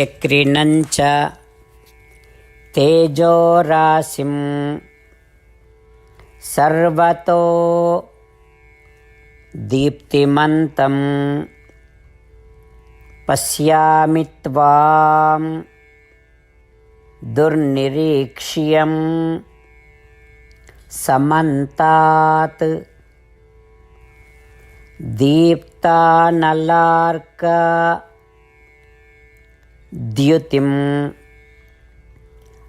చక్రిణంచ తేజోరాశిం సర్వతో దీప్తిమంతం పశ్యామి త్వాం దుర్నిరీక్ష్యం సమంతాత్ దీప్తానలార్క द्युतिम्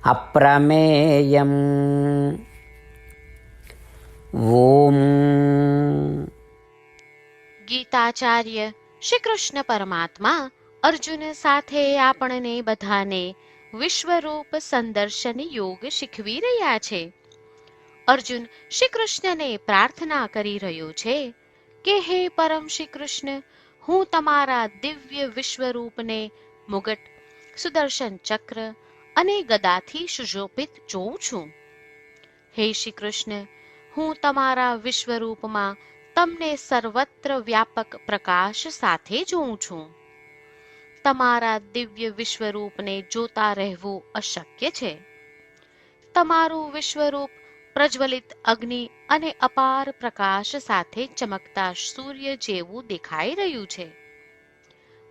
अप्रमेयम् ॐ ગીતાચાર્ય શ્રી કૃષ્ણ પરમાત્મા અર્જુન સાથે આપણને બધાને વિશ્વરૂપ સંદર્શન યોગ શીખવી રહ્યા છે અર્જુન શ્રી કૃષ્ણને પ્રાર્થના કરી રહ્યો છે કે હે પરમ શ્રી કૃષ્ણ હું તમારા દિવ્ય વિશ્વરૂપને મુગટ, સુદર્શન ચક્ર અને ગદાથી સુશોભિત જોઉં છું. હે શ્રી કૃષ્ણ હું તમારા વિશ્વરૂપમાં તમને સર્વત્ર વ્યાપક પ્રકાશ સાથે જોઉં છું. તમારા દિવ્ય વિશ્વરૂપને જોતા રહેવું અશક્ય છે. તમારું વિશ્વરૂપ પ્રજ્વલિત અગ્નિ અને અપાર પ્રકાશ સાથે ચમકતા સૂર્ય જેવું દેખાઈ રહ્યું છે.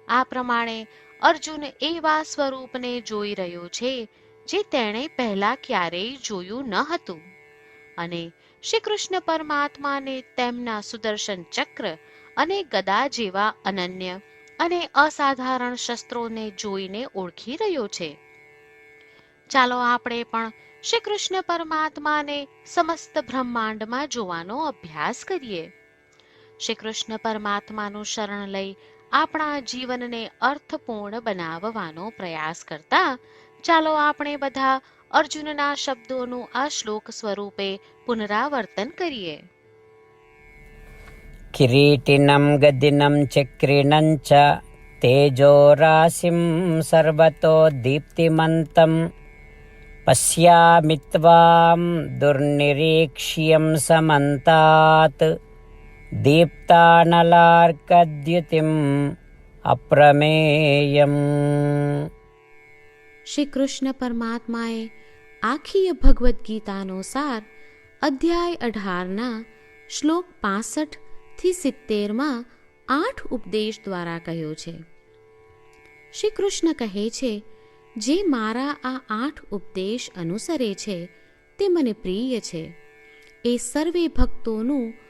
આ પ્રમાણે અર્જુન એવા સ્વરૂપને જોઈ રહ્યો છે, જે તેણે પહેલા ક્યારેય જોયું ન હતું. અને શ્રી કૃષ્ણ પરમાત્માને તેમના સુદર્શન ચક્ર અને ગદા જેવા અનન્ય અને અસાધારણ શસ્ત્રોને જોઈને ઓળખી રહ્યો છે. ચાલો આપણે પણ શ્રી કૃષ્ણ પરમાત્માને સમસ્ત બ્રહ્માંડમાં જોવાનો અભ્યાસ કરીએ. શ્રી કૃષ્ણ પરમાત્માનું શરણ લઈ આપણા જીવનને અર્થપૂર્ણ બનાવવાનો પ્રયાસ કરતા, ચાલો આપણે બધા અર્જુનના શબ્દોનું આ શ્લોક સ્વરૂપે પુનરાવર્તન કરીએ. કિરીટિનમ ગદિનમ ચક્રિણં ચ તેજો રાશિમ સર્વતો દીપ્તિમંતમ પશ્યામિત્વામ દુર્નિરીક્ષ્યમ સમંતાત દીપ્તાનલાર્કદ્યુતિમ અપ્રમેયમ શ્રી કૃષ્ણ પરમાત્માએ આખીય ભગવદ્ ગીતાનો સાર અધ્યાય અઢારના શ્લોક પાસઠથી સિત્તેરમાં આઠ ઉપદેશ દ્વારા કહ્યો છે શ્રી કૃષ્ણ કહે છે જે મારા આ આઠ ઉપદેશ અનુસરે છે તે મને પ્રિય છે એ સર્વે ભક્તોનું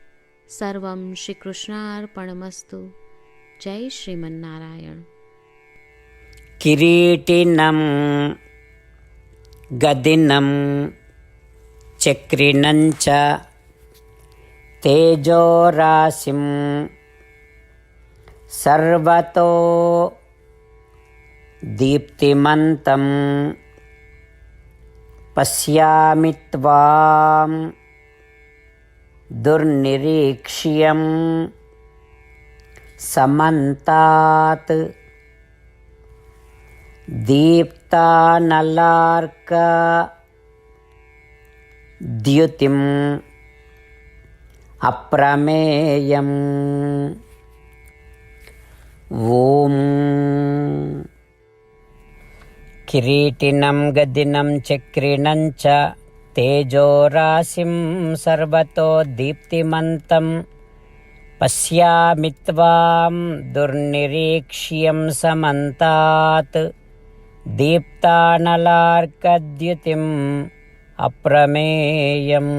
सर्वं श्रीकृष्णार्पणमस्तु। जय श्रीमन्नारायण। किरीटिनं गदिनं चक्रिणं च तेजोराशिं सर्वतो दीप्तिमन्तं पश्यामि त्वाम्। दुर्निरीक्ष्यं समन्तात् दीप्तानलार्क द्युतिम् अप्रमेयम् ॐ किरीटिनं गदिनं चक्रिणं च तेजोराशिं सर्वतो दीप्तिमन्तं पश्यामि त्वां दुर्निरीक्ष्यं समन्तात् दीप्तानलार्कद्युतिम् अप्रमेयम्